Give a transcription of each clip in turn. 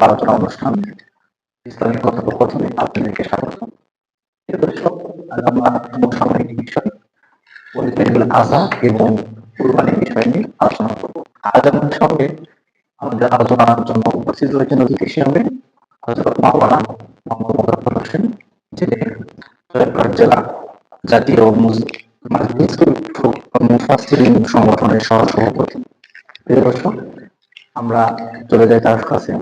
আলোচনা অনুষ্ঠান ইসলামিক বিষয় পরিত্যাগের আশা এবং কুরবানির বিষয় নিয়ে আলোচনা করব। আজ আমাদের সঙ্গে আমাদের আলোচনার জন্য উপস্থিত রয়েছেন অতিথি হিসেবে হজরত মাওলানা মোহাম্মদ মুজাফর হোসেন যিনি জেলা জাতীয় সংগঠনের সহ সভাপতি প্রিয় দর্শক আমরা চলে যাই তার কাছে।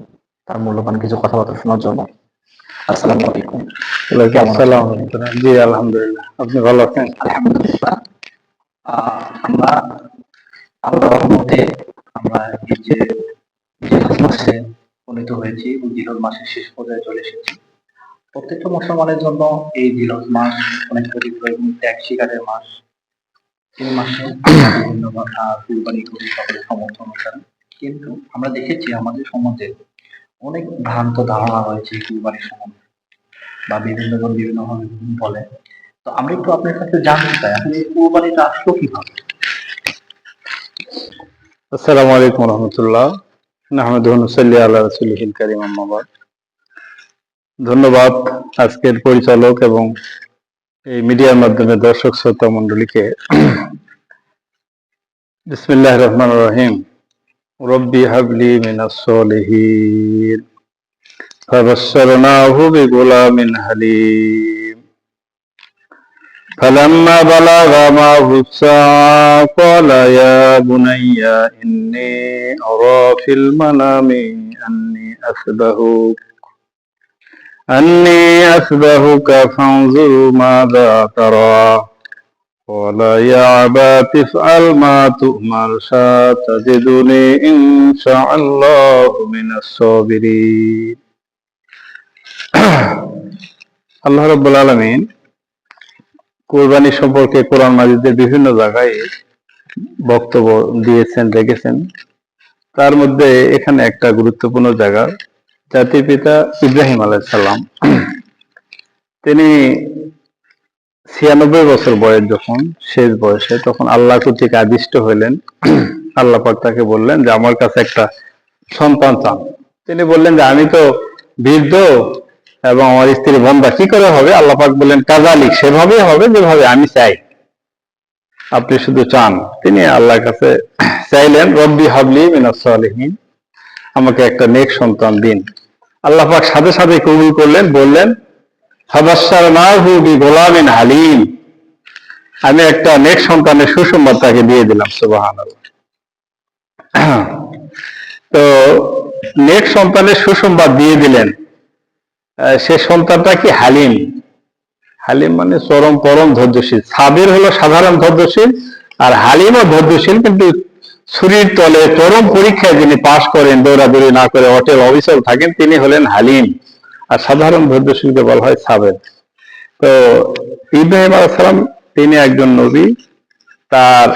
তার মূল্যবান কিছু কথাবার্তা শোনার জন্য। আসসালামু আলাইকুম। আছেন? জি আলহামদুলিল্লাহ। আপনি ভালো আছেন? আলহামদুলিল্লাহ। আহ, আমরা আল্লাহর রহমতে আমরা মাসে উপনীত হয়েছি এবং জিলহজ মাসের শেষ পর্যায়ে চলে এসেছি। প্রত্যেকটা মুসলমানের জন্য এই জিলহজ মাস অনেক পবিত্র এবং ত্যাগ শিকারের মাস। এই মাসে বিভিন্ন কথা, কুরবানি করি সকলে সমর্থন করেন কিন্তু আমরা দেখেছি আমাদের সমাজে অনেক ভ্রান্ত ধারণা রয়েছে কুরবানির সম্বন্ধে বা বিভিন্ন জন বিভিন্ন ভাবে বলে। তো আমরা একটু আপনার কাছে জানতে চাই এই কুরবানিটা আসলো কীভাবে? আসসালামু আলাইকুম রহমতুল্লাহ নাহমেদুল সাল্লি আল্লাহ রসুলহিল কারিম আম্মাবাদ ধন্যবাদ আজকের পরিচালক এবং এই মিডিয়ার মাধ্যমে দর্শক শ্রোতা মন্ডলীকে বিসমিল্লাহ রহমান রহিম রব্বি হাবলি মিনাস সলিহিন فبشرناه بغلام حليم فلما بلغ معه السعى قال يا بني إني أرى في المنام أني أسبهك أني أسبهك فانظر ماذا ترى قال يا أبا تفعل ما تؤمر ستجدني إن شاء الله من الصابرين الله رب العالمين কোরবানি সম্পর্কে কোরআন মাজিদের বিভিন্ন জায়গায় বক্তব্য দিয়েছেন, রেখেছেন। তার মধ্যে এখানে একটা গুরুত্বপূর্ণ জায়গা। জাতির পিতা ইব্রাহিম আলাইসাল্লাম তিনি ছিয়ানব্বই বছর বয়স যখন, শেষ বয়সে তখন আল্লাহ কর্তৃক আদিষ্ট হইলেন। আল্লাহ পাক তাকে বললেন যে, আমার কাছে একটা সন্তান চান। তিনি বললেন যে, আমি তো বৃদ্ধ এবং আমার স্ত্রী বন্ধা, কি করে হবে? আল্লাহ পাক বললেন কাজালিক সেভাবে হবে যেভাবে আমি চাই। আপনি শুধু চান, তিনি আল্লাহর কাছে চাইলেন, রব্বি হাবলি মিনাস সালিহিন। আমাকে একটা নেক সন্তান দিন। আল্লাহ পাক সাথে সাথে কবুল করলেন, বললেন হাবাসার নাহু বি গোলামিন হালিম। আমি একটা নেক সন্তানের সুসংবাদ তাকে দিয়ে দিলাম সুবাহান তো নেক সন্তানের সুসংবাদ দিয়ে দিলেন। সে সন্তানটা কি হালিম? হালিম মানে চরম পরম ধৈর্যশীল। সাবের হলো সাধারণ ধৈর্যশীল আর হালিমও ধৈর্যশীল, কিন্তু ছুরির তলে চরম পরীক্ষায় যিনি পাশ করেন, দৌড়াদৌড়ি না করে অটেল অবিচল থাকেন, তিনি হলেন হালিম। আর সাধারণ ধৈর্যশীলকে বলা হয় সাবের তো ইব্রাহিম আলাইসালাম তিনি একজন নবী। তার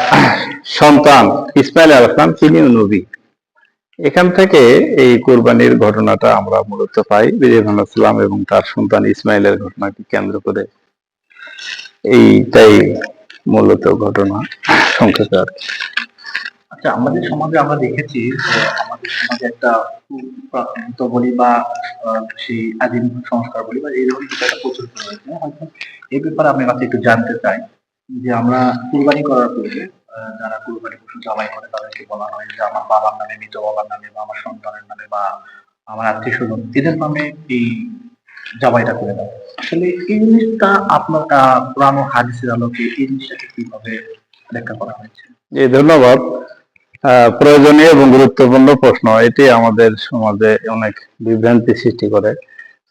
সন্তান ইসমাইল আলাইসালাম তিনিও নবী। এখান থেকে এই কোরবানির ঘটনাটা আমরা মূলত পাই বিজয় সালাম এবং তার সন্তান ইসমাইলের ঘটনাকে কেন্দ্র করে। এইটাই মূলত ঘটনা, সংক্ষেপে আর আচ্ছা আমাদের সমাজে আমরা দেখেছি আমাদের সমাজে একটা প্রাকৃত বলি বা সেই আদিম সংস্কার বলি বা এই ধরনের একটা প্রচলিত রয়েছে। এই ব্যাপারে আপনার কাছে একটু জানতে চাই যে আমরা কুরবানি করার পূর্বে যারা কুরবানি পশু জবাই করে তাদেরকে বলা হয় যে আমার বাবার নামে, মৃত বাবার নামে বা আমার সন্তানের নামে বা আমার আত্মীয় স্বজন, এদের নামে এই জবাইটা করে দাও। আসলে এই জিনিসটা আপনার ও হাদিসের আলোকে এই জিনিসটাকে কীভাবে ব্যাখ্যা করা হয়েছে? এই ধন্যবাদ। প্রয়োজনীয় এবং গুরুত্বপূর্ণ প্রশ্ন। এটি আমাদের সমাজে অনেক বিভ্রান্তি সৃষ্টি করে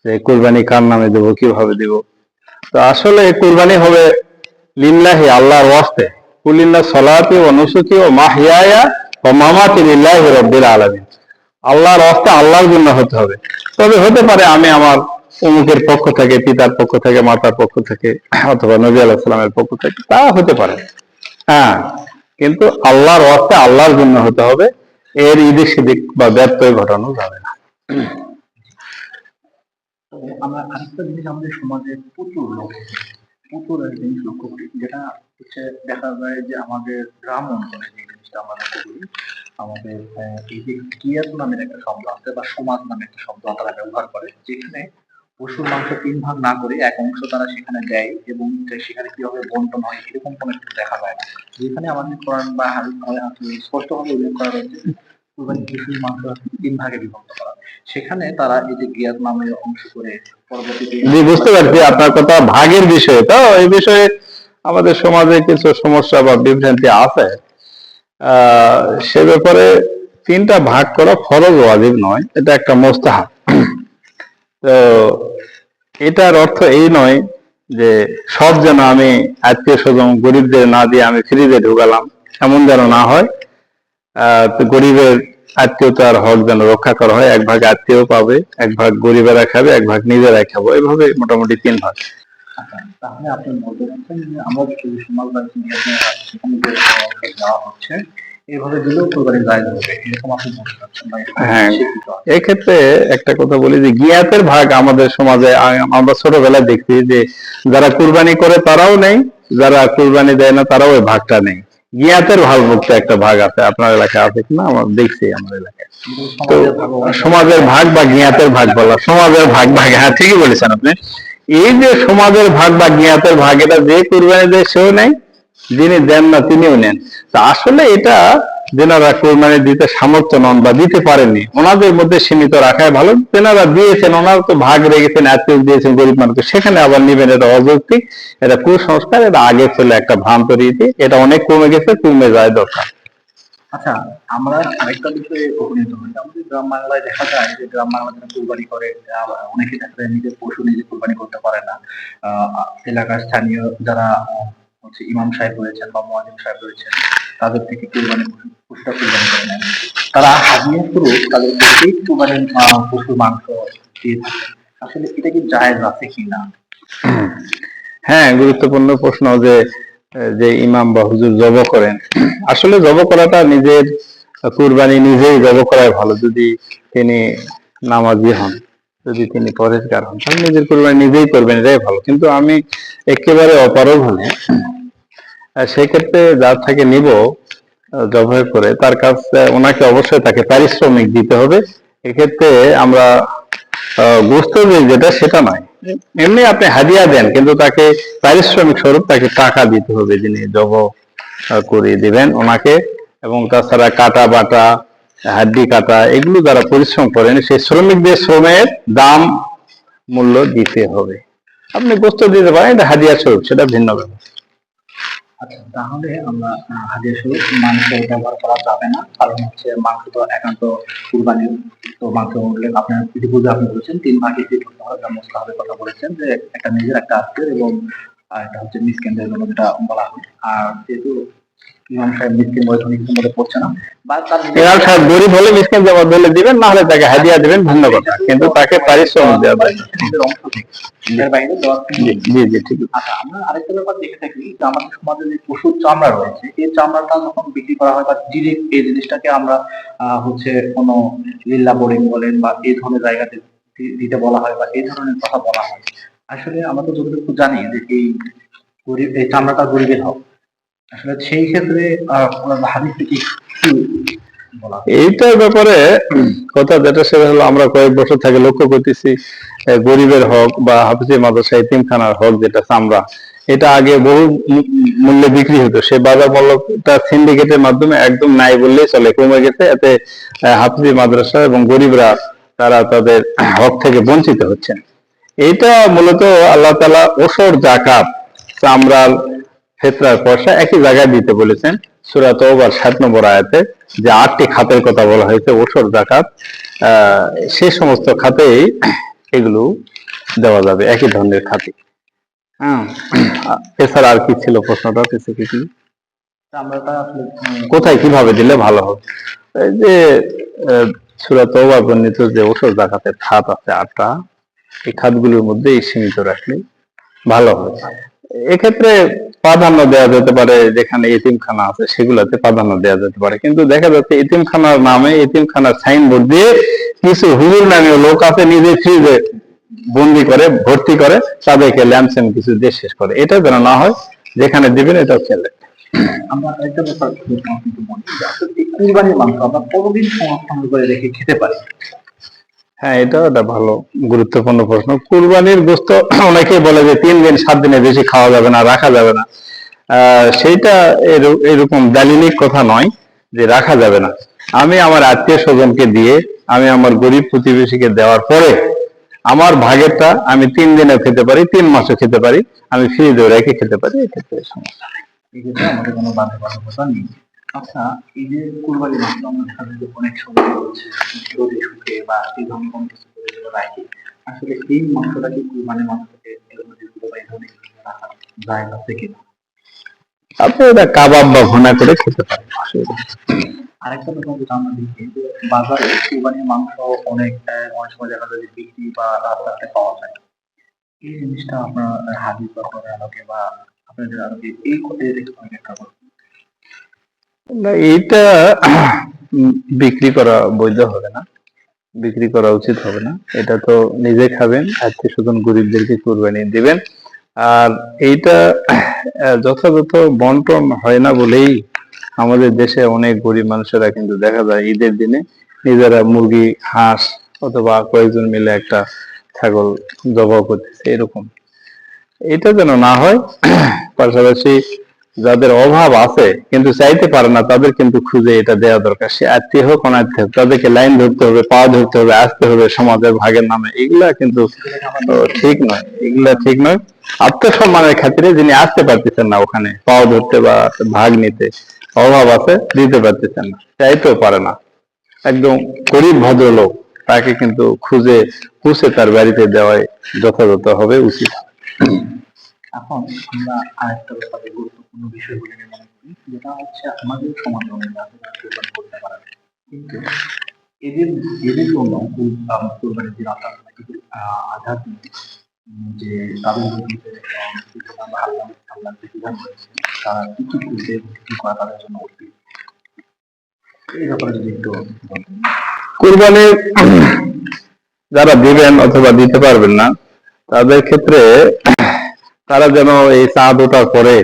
যে কোরবানি কার নামে দেব, কীভাবে দিব? তো আসলে কোরবানি হবে লিল্লাহি, আল্লাহর ওয়াস্তে। আল্লাহর ওয়াস্তে আল্লাহর জন্য হতে হবে। তবে হতে পারে আমি আমার অমুকের পক্ষ থেকে, পিতার পক্ষ থেকে, মাতার পক্ষ থেকে, অথবা নবী সালামের পক্ষ থেকে, তা হতে পারে। হ্যাঁ কিন্তু আল্লাহর ওয়াস্তে আল্লাহর জন্য হতে হবে, এর ইদিক সিদিক বা ব্যর্থ ঘটানো যাবে না। আমরা আরেকটা জিনিস আমাদের সমাজে প্রচুর লক্ষ্য করি প্রচুর জিনিস লক্ষ্য করি যেটা হচ্ছে দেখা যায় যে আমাদের গ্রাম অঞ্চলে যে জিনিসটা আমরা লক্ষ্য করি, আমাদের এই যে কিয়াত নামের একটা শব্দ আছে বা সমাজ নামে একটা শব্দ তারা ব্যবহার করে, যেখানে পশুর মাংস তিন ভাগ না করে এক অংশ তারা সেখানে দেয় এবং সেখানে কীভাবে বন্টন হয়, এরকম কোনো কিছু দেখা যায় যেখানে আমাদের কোরআন বা স্পষ্টভাবে উল্লেখ করা রয়েছে আপনার কথা, ভাগের বিষয়ে। তো এই বিষয়ে আমাদের সমাজে কিছু সমস্যা বা বিভ্রান্তি আছে। সে ব্যাপারে তিনটা ভাগ করা ফরজ ওয়াজিব নয়, এটা একটা মোস্তাহাব। তো এটার অর্থ এই নয় যে সব যেন আমি আত্মীয় স্বজন গরিবদের না দিয়ে আমি ফ্রিতে ঢুকালাম, এমন যেন না হয়। গরিবের আত্মীয়তার হক যেন রক্ষা করা হয় এক ভাগ আত্মীয় পাবে এক ভাগ গরিবেরা খাবে এক ভাগ নিজেরা খাব। এভাবে মোটামুটি তিন ভাগ। আচ্ছা, তাহলে আপনি বলতে চাচ্ছেন যে আমরা যে সমাজ বা যে নিয়মে সেখানে যে অংশ দেওয়া হচ্ছে এইভাবে দিলেও কোরবানি জায়েজ হবে এরকম আপনি বলতে চাচ্ছেন হ্যাঁ। এক্ষেত্রে একটা কথা বলি যে গিয়াতের ভাগ আমাদের সমাজে আমরা ছোটবেলায় দেখছি যে যারা কুরবানি করে তারাও নেই যারা কুরবানি দেয় না তারাও ওই ভাগটা নেই। গিয়াতের ভাগ মুক্ত একটা ভাগ আছে, আপনার এলাকায় আছে কিনা? আমার দেখছি আমার এলাকায়। তো সমাজের ভাগ সমাজের ভাগ বা জ্ঞাতের ভাগ বলা, সমাজের ভাগ ভাগ হ্যাঁ ঠিকই বলেছেন আপনি। এই যে সমাজের ভাগ বা জ্ঞাতের ভাগ, এটা যে কুরবানি দেয় সেও নেয়, যিনি দেন না তিনিও নেন। তা আসলে এটা যেনারা কোরবানি দিতে সামর্থ্য নন বা দিতে পারেননি, ওনাদের মধ্যে সীমিত রাখাই ভালো। তেনারা দিয়েছেন, ওনারা তো ভাগ রেখেছেন, আত্মীয় দিয়েছেন, গরিব মানুষকে সেখানে আবার নিবেন, এটা অযৌক্তিক, এটা কুসংস্কার, এটা আগে ছিল একটা ভ্রান্ত রীতি, এটা অনেক কমে গেছে, কমে যায় দরকার। আচ্ছা আমরা আরেকটা বিষয়ে গ্রাম বাংলায় দেখা যায় যে গ্রাম যারা কুরবানি করে নিজের পশু নিজে কুরবানি করতে পারে না। এলাকার স্থানীয় যারা ইমাম সাহেব রয়েছেন বা মোয়াজিম সাহেব রয়েছেন তাদের থেকে কুরবানি পশু- পশুটা কুরবানি করে নেন তারা হাজিয়া স্বরূপ তাদের প্রত্যেক কুরবানির পশুর মাংস দিয়ে থাকে। আসলে এটা কি জায়েজ আছে কিনা হ্যাঁ গুরুত্বপূর্ণ প্রশ্ন যে যে ইমাম বা হুজুর জব করেন। আসলে জব করাটা নিজের কুরবানি নিজেই জব করাই ভালো, যদি তিনি নামাজি হন, যদি তিনি পরেজগার হন, তাহলে নিজের কুরবানি নিজেই করবেন, এটাই ভালো। কিন্তু আমি একেবারে অপারগ হলে সেক্ষেত্রে যার থেকে নিব জবাই করে, তার কাছে ওনাকে অবশ্যই তাকে পারিশ্রমিক দিতে হবে। এক্ষেত্রে আমরা গোস্ত যেটা সেটা নয়। এমনি আপনি হাদিয়া দেন, কিন্তু তাকে পারিশ্রমিক স্বরূপ তাকে টাকা দিতে হবে যিনি জব করে দিবেন ওনাকে। এবং তাছাড়া কাটা বাটা, হাড্ডি কাটা, এগুলো যারা পরিশ্রম করেন, সেই শ্রমিকদের শ্রমের দাম মূল্য দিতে হবে। আপনি গোস্ত দিতে পারেন, এটা হাদিয়া স্বরূপ, সেটা ভিন্ন ব্যাপার। আচ্ছা তাহলে আমরা হাজির শুরু মাংস ব্যবহার করা যাবে না। কারণ হচ্ছে মাংস তো একান্ত কুরবানি তো মাংস উল্লেখ আপনার ইতিপূর্বে আপনি বলেছেন, তিন ভাগে করতে হবে কথা বলেছেন যে একটা নিজের, একটা আত্মীয় এবং এটা হচ্ছে মিসকেন্দ্রের জন্য যেটা বলা হয়। আর যেহেতু ইমাম সাহেব মিসকিন বলে মধ্যে পড়ছে না। বা তার সাহেব গরিব হলে মিসকিন জমা দিলে দিবেন না হলে তাকে হাদিয়া দিবেন ভিন্ন কথা কিন্তু তাকে পারিশ্রমিক দেওয়া জি জি ঠিক। আচ্ছা আমরা আরেকটা ব্যাপার দেখে থাকি যে আমাদের সমাজে যে পশুর চামড়া রয়েছে এই চামড়াটা যখন বিক্রি করা হয় বা ডিরেক্ট এই জিনিসটাকে আমরা আহ, হচ্ছে কোনো লিল্লা বোর্ডিং বলেন বা এই ধরনের জায়গাতে দিতে বলা হয় বা এই ধরনের কথা বলা হয়। আসলে আমরা তো যতটুকু জানি যে এই গরিব এই চামড়াটা গরিবের হোক। আসলে সেই ক্ষেত্রে আহ ওনার হাদিস থেকে কি এইটার ব্যাপারে কথা যেটা সেটা হলো আমরা কয়েক বছর থেকে লক্ষ্য করতেছি গরিবের হক বা হাফিজি মাদ্রাসা এতিমখানার হক যেটা চামড়া এটা আগে বহু মূল্যে বিক্রি হতো। সে বাজার মূল্যটা সিন্ডিকেটের মাধ্যমে একদম নাই বললেই চলে কমে গেছে। এতে হাফিজি মাদ্রাসা এবং গরিবরা তারা তাদের হক থেকে বঞ্চিত হচ্ছেন। এটা মূলত আল্লাহ তালা ওসর জাকাত চামড়ার ফেতরার পয়সা একই জায়গায় দিতে বলেছেন। সুরা তওবার সাত নম্বর আয়াতে যে আটটি খাতের কথা বলা হয়েছে ওসর জাকাত সে সমস্ত খাতেই এগুলো দেওয়া যাবে একই ধরনের খাতে। হ্যাঁ। এছাড়া আর কি ছিল প্রশ্নটা স্পেসিফিকলি চামড়াটা আসলে কোথায় কীভাবে দিলে ভালো হবে? এই যে সুরা তওবা বর্ণিত যে ওষুধ জাকাতের খাত আছে আটটা এই খাতগুলোর মধ্যে এই সীমিত রাখলে ভালো হবে এক্ষেত্রে প্রাধান্য দেওয়া যেতে পারে যেখানে এতিমখানা আছে, সেগুলোতে প্রাধান্য দেওয়া যেতে পারে। কিন্তু দেখা যাচ্ছে এতিমখানার নামে এতিমখানার সাইনবোর্ড দিয়ে কিছু হুজুর নামীয় লোক আছে, নিজে ফ্রিজে বন্দি করে, ভর্তি করে, তাদেরকে ল্যাম্পসেন কিছু দিয়ে শেষ করে। এটা যেন না হয়, যেখানে দিবেন এটা ছেলে আমরা একটা ব্যাপার কুরবানির মাংস আমরা কতদিন সংরক্ষণ করে রেখে খেতে পারি হ্যাঁ এটাও একটা ভালো, গুরুত্বপূর্ণ প্রশ্ন। কুরবানির গোস্ত অনেকে বলে যে তিন দিন, সাত দিনে বেশি খাওয়া যাবে না, রাখা যাবে না। সেইটা এরকম দালিলিক কথা নয় যে রাখা যাবে না। আমি আমার আত্মীয় স্বজনকে দিয়ে, আমি আমার গরিব প্রতিবেশীকে দেওয়ার পরে, আমার ভাগেরটা আমি তিন দিনে খেতে পারি, তিন মাসও খেতে পারি, আমি ফ্রিজে রেখে খেতে পারি, এক্ষেত্রে সমস্যা নেই। কোনো বাধা বাধকতা নেই। আচ্ছা এই যে কুরবানির মাংস আমরা অনেক সময় হচ্ছে রোদে শুকে বা এই ধরনের কোনো কিছু করে আসলে এই মাংসটা কি কুরবানির মাংসকে এর মধ্যে গুলো বা এই ধরনের রাখা যায় না? থেকে আপনি এটা কাবাব বা ভুনা করে খেতে পারেন আরেকটা ব্যাপার যেটা আমরা দেখি যে বাজারে কুরবানির মাংস অনেক অনেক সময় দেখা যায় যে বিক্রি বা রাস্তাতে পাওয়া যায়। এই জিনিসটা আপনার হাদিস বা আলোকে বা আপনাদের আলোকে এই কোথায় দেখতে ব্যাখ্যা করবেন না উম, বিক্রি করা বৈধ হবে না। বিক্রি করা উচিত হবে না। এটা তো নিজে খাবেন আত্মীয় স্বজন গরিবদেরকে কুরবানি দিবেন। আর এইটা যথাযথ বন্টন হয় না বলেই আমাদের দেশে অনেক গরিব মানুষেরা কিন্তু দেখা যায় ঈদের দিনে নিজেরা মুরগি হাঁস অথবা কয়েকজন মিলে একটা ছাগল জবাই করতেছে এরকম। এটা যেন না হয় পাশাপাশি যাদের অভাব আছে, কিন্তু চাইতে পারে না, তাদের কিন্তু খুঁজে এটা দেওয়া দরকার। সে আত্মীয় হোক, অনাত্মীয় হোক, তাদেরকে লাইন ধরতে হবে, পা ধরতে হবে, আসতে হবে সমাজের ভাগের নামে। এগুলা কিন্তু ঠিক নয়। এগুলা ঠিক নয়। আত্মসম্মানের খাতিরে যিনি আসতে পারতেছেন না ওখানে, পাও ধরতে বা ভাগ নিতে, অভাব আছে, দিতে পারতেছেন না, চাইতেও পারে না। একদম গরিব ভদ্রলোক, তাকে কিন্তু খুঁজে, পুষে তার বাড়িতে দেওয়াই যথাযথ হবে উচিত। এখন আমরা আরেকটা ব্যাপারে গুরুত্বপূর্ণ বিষয় বলে আমি মনে করি যেটা হচ্ছে আমাদের সমাজ অনেক করতে পারে। কিন্তু এদের এদের জন্য কোরবানির যে তাদের তারা কি কি করতে কি করা তাদের জন্য উচিত এই ব্যাপারে যদি একটু। যারা দিবেন অথবা দিতে পারবেন না, তাদের ক্ষেত্রে তারা যেন এই চাঁদ ওঠার পরে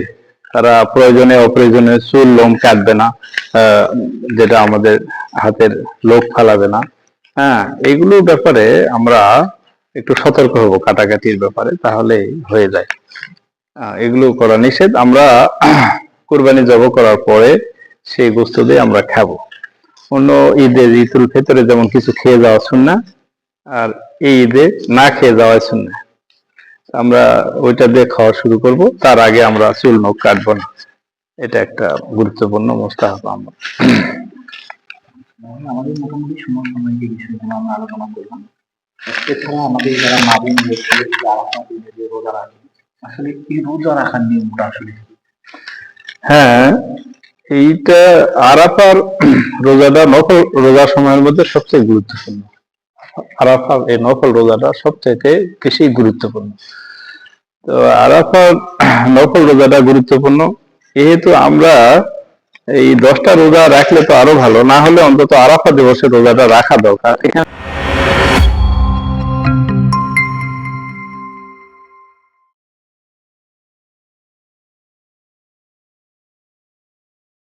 তারা প্রয়োজনে অপ্রয়োজনে চুল, লোম কাটবে না যেটা আমাদের হাতের লোক ফালাবে না। হ্যাঁ এইগুলো ব্যাপারে আমরা একটু সতর্ক হব কাটাকাটির ব্যাপারে তাহলে হয়ে যায়। এগুলো করা নিষেধ। আমরা কোরবানি জব করার পরে সেই গোস্ত দিয়ে আমরা খাব। অন্য ঈদে ঈদুল ফিতরে যেমন কিছু খেয়ে যাওয়া শুননা আর এই ঈদে না খেয়ে যাওয়া শুননা আমরা ওইটা দিয়ে খাওয়া শুরু করব। তার আগে আমরা চুল নখ কাটবো না। এটা একটা গুরুত্বপূর্ণ মোস্তাহাব আমরা। আমাদের মোটামুটি সমসাময়িক যে বিষয়গুলো আমরা আলোচনা করলাম এছাড়া আমাদের যারা রোজা রাখে আসলে এই রোজা রাখার নিয়মটা আসলে? হ্যাঁ এইটা আরাফার রোজাটা নফল রোজার সময়ের মধ্যে সবচেয়ে গুরুত্বপূর্ণ। আরাফার এই নফল রোজাটা সব থেকে বেশি গুরুত্বপূর্ণ। তো আরাফা নফল রোজাটা গুরুত্বপূর্ণ। যেহেতু আমরা এই দশটা রোজা রাখলে তো আরও ভালো, না হলে অন্তত আরাফা দিবসের রোজাটা রাখা দরকার। এখানে